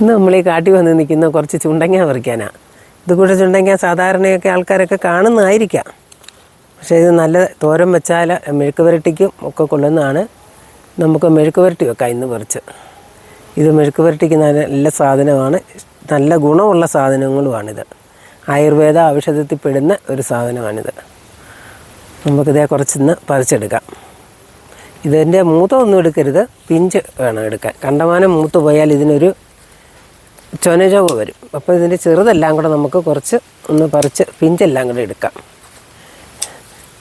ഇന്ന് നമ്മൾ ഈ കാട്ടി വന്ന് നിൽക്കുന്ന കുറച്ച് ചുണ്ടങ്ങ പറിക്കാനാണ് ഇത് കൂടെ ചുണ്ടങ്ങ സാധാരണയൊക്കെ ആൾക്കാരൊക്കെ കാണുന്നതായിരിക്കാം. പക്ഷേ ഇത് നല്ല തോരൻ വെച്ചാൽ മെഴുക്ക് പുരട്ടിക്കും ഒക്കെ കൊള്ളുന്നതാണ്. നമുക്ക് മെഴുക്ക് പുരട്ടി വെക്കാം ഇന്ന് പറിച്ച്. ഇത് മെഴുക്ക് പുരട്ടിക്ക് നല്ല നല്ല സാധനമാണ്. നല്ല ഗുണമുള്ള സാധനങ്ങളുമാണിത്. ആയുർവേദ ഔഷധത്തിൽ പെടുന്ന ഒരു സാധനമാണിത്. നമുക്കിതേ കുറച്ചിന്ന് പറിച്ചെടുക്കാം. ഇതിന്റെ മൂത്തമൊന്നും എടുക്കരുത്. പിഞ്ച് വേണം എടുക്കാൻ. കണ്ടമാനം മൂത്ത് പോയാൽ ഇതിനൊരു ചൊനചവ് വരും. അപ്പോൾ ഇതിന്റെ ചെറുതെല്ലാം കൂടെ നമുക്ക് കുറച്ച് ഒന്ന് പറിച്ച് പിഞ്ചെല്ലാം കൂടെ എടുക്കാം.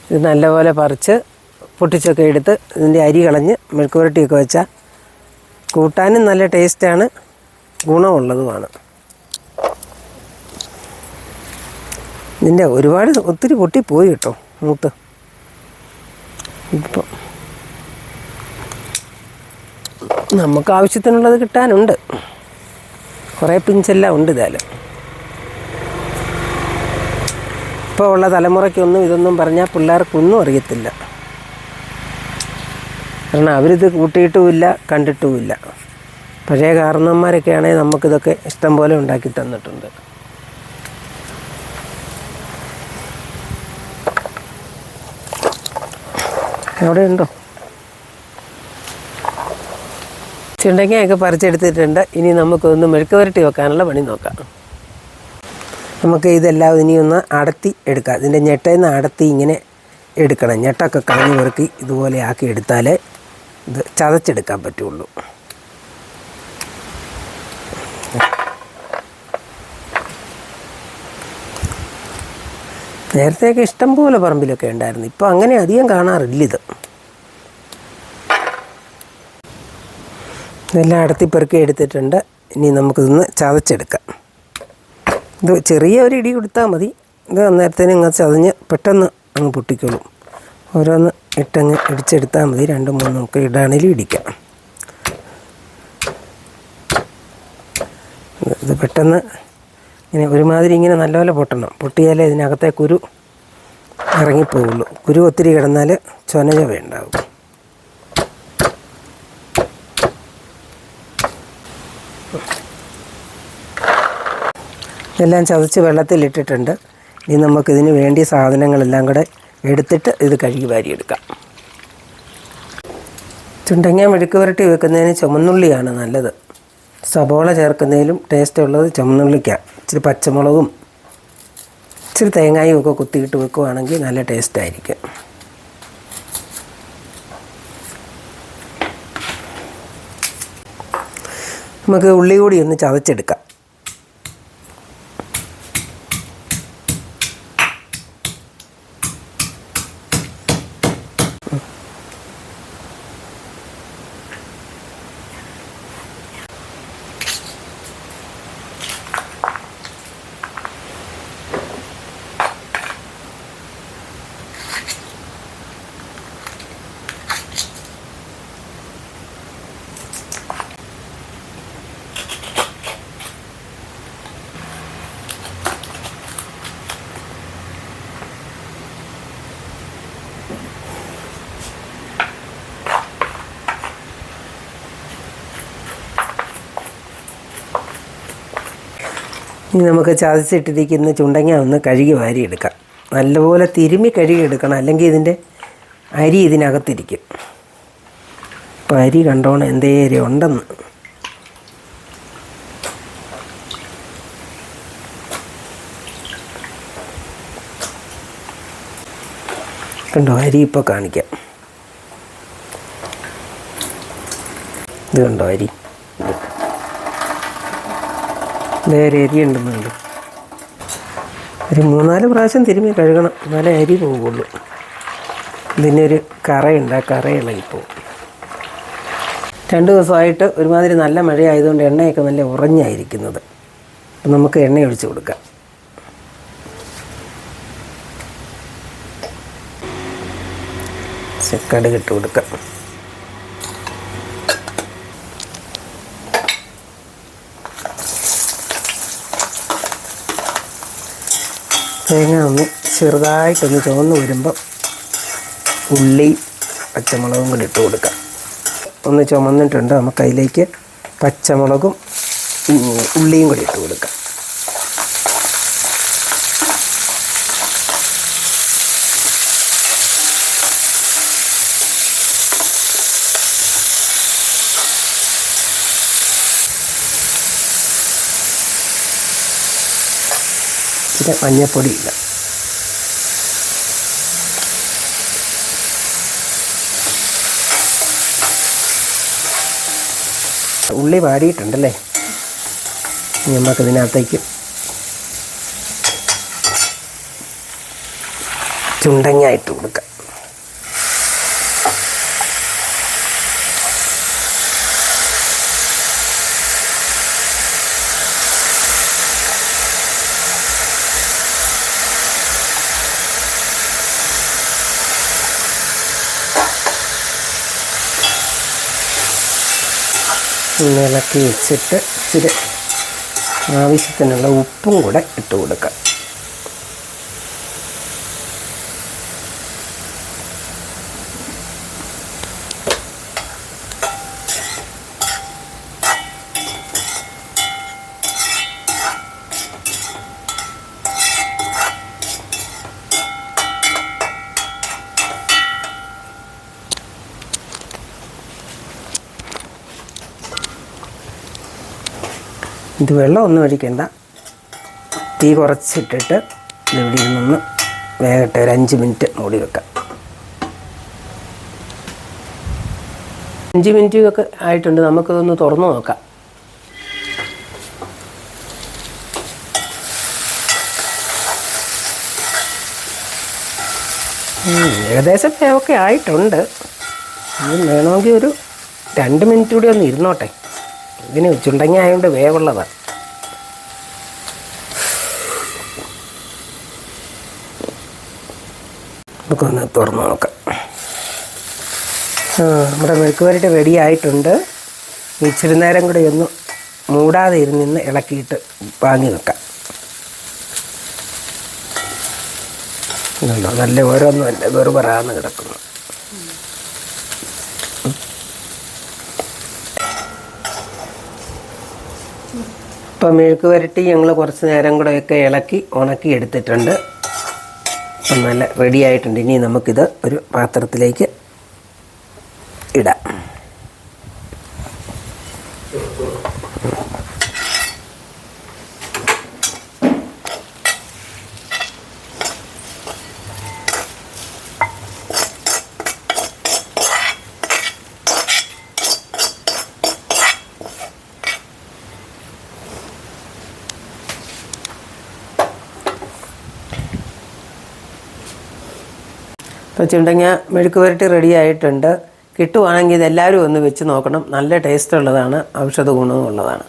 ഇത് നല്ലപോലെ പറിച്ച് പൊട്ടിച്ചൊക്കെ എടുത്ത് ഇതിന്റെ അരി കളഞ്ഞ് മെഴുക്ക് പുരട്ടിയൊക്കെ വെച്ചാൽ കൂട്ടാനും നല്ല ടേസ്റ്റാണ് ഗുണമുള്ളതുമാണ്. ഇതിന്റെ ഒരുപാട് ഒത്തിരി പൊട്ടി പോയി കേട്ടോ മൂത്ത്. ഇപ്പം നമുക്ക് ആവശ്യത്തിനുള്ളത് കിട്ടാനുണ്ട്. കുറേ പിഞ്ചെല്ലാം ഉണ്ട് ഇതായാലും. ഇപ്പോൾ ഉള്ള തലമുറയ്ക്കൊന്നും ഇതൊന്നും പറഞ്ഞാൽ പിള്ളേർക്കൊന്നും അറിയത്തില്ല. കാരണം അവരിത് കൂട്ടിയിട്ടുമില്ല കണ്ടിട്ടുമില്ല. പഴയ കാരണന്മാരൊക്കെ ആണെങ്കിൽ നമുക്കിതൊക്കെ ഇഷ്ടം പോലെ ഉണ്ടാക്കി തന്നിട്ടുണ്ട്. അവിടെ ഉണ്ടോ ചുണ്ടങ്ങയൊക്കെ പറിച്ചെടുത്തിട്ടുണ്ട്. ഇനി നമുക്കൊന്ന് മെഴുക്ക് പുരട്ടി വെക്കാനുള്ള പണി നോക്കാം. നമുക്ക് ഇതെല്ലാം ഇനി ഒന്ന് അടത്തി എടുക്കാം. ഇതിന്റെ ഞെട്ടയിൽ നിന്ന് അടത്തി ഇങ്ങനെ എടുക്കണം. ഞെട്ടൊക്കെ കളഞ്ഞ് പെറുക്കി ഇതുപോലെ ആക്കി എടുത്താലേ ഇത് ചതച്ചെടുക്കാൻ പറ്റുള്ളൂ. നേരത്തെയൊക്കെ ഇഷ്ടം പോലെ പറമ്പിലൊക്കെ ഉണ്ടായിരുന്നു. ഇപ്പോൾ അങ്ങനെ അധികം കാണാറില്ല ഇത്. ഇതെല്ലാം അടത്തി പെറുക്കി എടുത്തിട്ടുണ്ട്. ഇനി നമുക്കിതൊന്ന് ചതച്ചെടുക്കാം. ഇത് ചെറിയ ഒരു ഇടി കൊടുത്താൽ മതി. ഇത് അന്നേരത്തേന് ഇങ്ങ് ചതഞ്ഞ് പെട്ടെന്ന് അങ്ങ് പൊട്ടിക്കോളും. ഓരോന്ന് ഇട്ടങ്ങ് ഇടിച്ചെടുത്താൽ മതി. രണ്ട് മൂന്ന് നമുക്ക് ഇടാണേലും ഇടിക്കാം. ഇത് പെട്ടെന്ന് ഇങ്ങനെ ഒരുമാതിരി ഇങ്ങനെ നല്ലപോലെ പൊട്ടണം. പൊട്ടിയാലേ ഇതിനകത്തെ കുരു ഇറങ്ങിപ്പോവുള്ളൂ. കുരു ഒത്തിരി കിടന്നാൽ ചൊനചവ ഉണ്ടാവും ഇതെല്ലാം ചതച്ച് വെള്ളത്തിലിട്ടിട്ടുണ്ട്. ഇനി നമുക്കിതിന് വേണ്ടിയ സാധനങ്ങളെല്ലാം കൂടെ എടുത്തിട്ട് ഇത് കഴുകി വാരിയെടുക്കാം. ചുണ്ടങ്ങ മെഴുക്ക് പുരട്ടി വെക്കുന്നതിന് ചുമന്നുള്ളിയാണ് നല്ലത്. സബോള ചേർക്കുന്നതിലും ടേസ്റ്റ് ഉള്ളത് ചുമന്നുള്ളിക്കാണ് ഇച്ചിരി പച്ചമുളകും ഇച്ചിരി തേങ്ങായും ഒക്കെ കുത്തിയിട്ട് വെക്കുവാണെങ്കിൽ നല്ല ടേസ്റ്റ് ആയിരിക്കും. നമുക്ക് ഉള്ളി കൂടി ഒന്ന് ചതച്ചെടുക്കാം. ഇനി നമുക്ക് ചതച്ചിട്ടിരിക്കുന്ന ചുണ്ടങ്ങ ഒന്ന് കഴുകി വാരിയെടുക്കാം. നല്ലപോലെ തിരുമ്മി കഴുകിയെടുക്കണം. അല്ലെങ്കിൽ ഇതിന്റെ അരി ഇതിനകത്തിരിക്കും. അപ്പോൾ അരി കണ്ടോണം എന്തേരം ഉണ്ടെന്ന്. കണ്ടോ? അരി ഇപ്പോൾ കാണിക്കാം. ഇത് കണ്ടോ അരി? വേറെ അരി ഉണ്ടെന്നുണ്ട് ഒരു മൂന്നാൽ പ്രാവശ്യം തിരുമ്മി കഴുകണം. എന്നാലേ അരി പോവുള്ളൂ. ഒരു കറയുണ്ട്. ആ കറ ഇളകിപ്പോവും രണ്ട് ദിവസമായിട്ട് ഒരുമാതിരി നല്ല മഴയായതുകൊണ്ട് എണ്ണയൊക്കെ നല്ല ഉറഞ്ഞായിരിക്കുന്നത്. അപ്പം നമുക്ക് എണ്ണ ഒഴിച്ച് കൊടുക്കാം. കടുക് ഇട്ട് കൊടുക്കാം. തേങ്ങ ഒന്ന് ചെറുതായിട്ടൊന്ന് ചുവന്ന് വരുമ്പോൾ ഉള്ളി പച്ചമുളകും കൂടി ഇട്ട് കൊടുക്കാം. ഒന്ന് ചുമന്നിട്ടുണ്ട്. നമുക്ക് അതിലേക്ക് പച്ചമുളകും ഉള്ളിയും കൂടി ഇട്ട് കൊടുക്കാം. ഇത് മഞ്ഞപ്പൊടി. ഇല്ല ഉള്ളി വാടിയിട്ടുണ്ടല്ലേ നമുക്ക് ഇതിനകത്തേക്ക് ചുണ്ടങ്ങ ഇട്ട് കൊടുക്കാം. ഇളക്കി വെച്ചിട്ട് ഇച്ചിരി ആവശ്യത്തിനുള്ള ഉപ്പും കൂടെ ഇട്ട് കൊടുക്കാം. ഇത് വെള്ളമൊന്നും ഒഴിക്കണ്ട. തീ കുറച്ചിട്ടിട്ട് ഇവിടെ ഇരുന്നൊന്ന് വേഗട്ടെ ഒരു അഞ്ച് മിനിറ്റ് മൂടി വെക്കാം. അഞ്ച് മിനിറ്റ് ഒക്കെ ആയിട്ടുണ്ട്. നമുക്കിതൊന്ന് തുറന്നു നോക്കാം. ഏകദേശം ഒക്കെ ആയിട്ടുണ്ട്. വേണമെങ്കിൽ ഒരു രണ്ട് മിനിറ്റ് കൂടി ഒന്ന് ഇരുന്നോട്ടെ. ഇതിന് ചുണ്ടങ്ങ ആയതുകൊണ്ട് വേവുള്ളതാണ് നമുക്കൊന്ന് തുറന്ന് നോക്കാം. നമ്മുടെ മെഴുക്ക് വരട്ടി റെഡി ആയിട്ടുണ്ട് ഇച്ചിരി നേരം കൂടി ഒന്ന് മൂടാതെ ഇരുന്ന് ഇളക്കിയിട്ട് വാങ്ങി വെക്കാം. നല്ല ഓരോന്നും അല്ല. വെറുപറാന്ന് കിടക്കുന്നു. ഇപ്പം മെഴുക്ക് വരട്ടി ഞങ്ങൾ കുറച്ച് നേരം കൂടെയൊക്കെ ഇളക്കി ഉണക്കി എടുത്തിട്ടുണ്ട്. അപ്പം നല്ല റെഡി ആയിട്ടുണ്ട്. ഇനി നമുക്കിത് ഒരു പാത്രത്തിലേക്ക് ഇടാം. ഇപ്പോൾ ചുണ്ടങ്ങ മെഴുക്ക് പുരട്ടി റെഡി ആയിട്ടുണ്ട്. കിട്ടുവാണെങ്കിൽ ഇതെല്ലാവരും ഒന്ന് വെച്ച് നോക്കണം. നല്ല ടേസ്റ്റ് ഉള്ളതാണ് ഔഷധ ഗുണവും ഉള്ളതാണ്